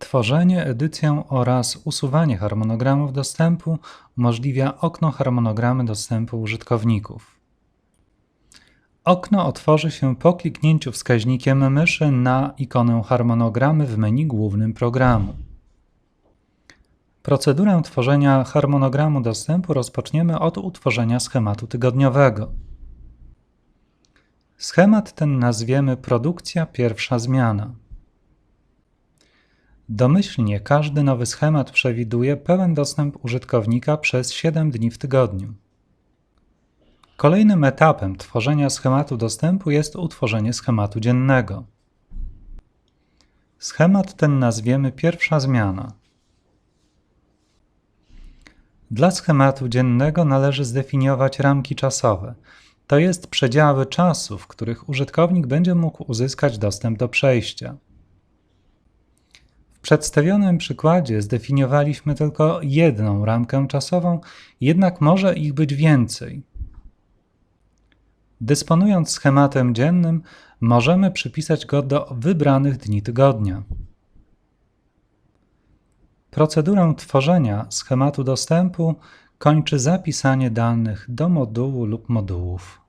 Tworzenie, edycję oraz usuwanie harmonogramów dostępu umożliwia okno harmonogramy dostępu użytkowników. Okno otworzy się po kliknięciu wskaźnikiem myszy na ikonę harmonogramy w menu głównym programu. Procedurę tworzenia harmonogramu dostępu rozpoczniemy od utworzenia schematu tygodniowego. Schemat ten nazwiemy produkcja pierwsza zmiana. Domyślnie każdy nowy schemat przewiduje pełen dostęp użytkownika przez 7 dni w tygodniu. Kolejnym etapem tworzenia schematu dostępu jest utworzenie schematu dziennego. Schemat ten nazwiemy pierwsza zmiana. Dla schematu dziennego należy zdefiniować ramki czasowe, to jest przedziały czasu, w których użytkownik będzie mógł uzyskać dostęp do przejścia. W przedstawionym przykładzie zdefiniowaliśmy tylko jedną ramkę czasową, jednak może ich być więcej. Dysponując schematem dziennym, możemy przypisać go do wybranych dni tygodnia. Procedurę tworzenia schematu dostępu kończy zapisanie danych do modułu lub modułów.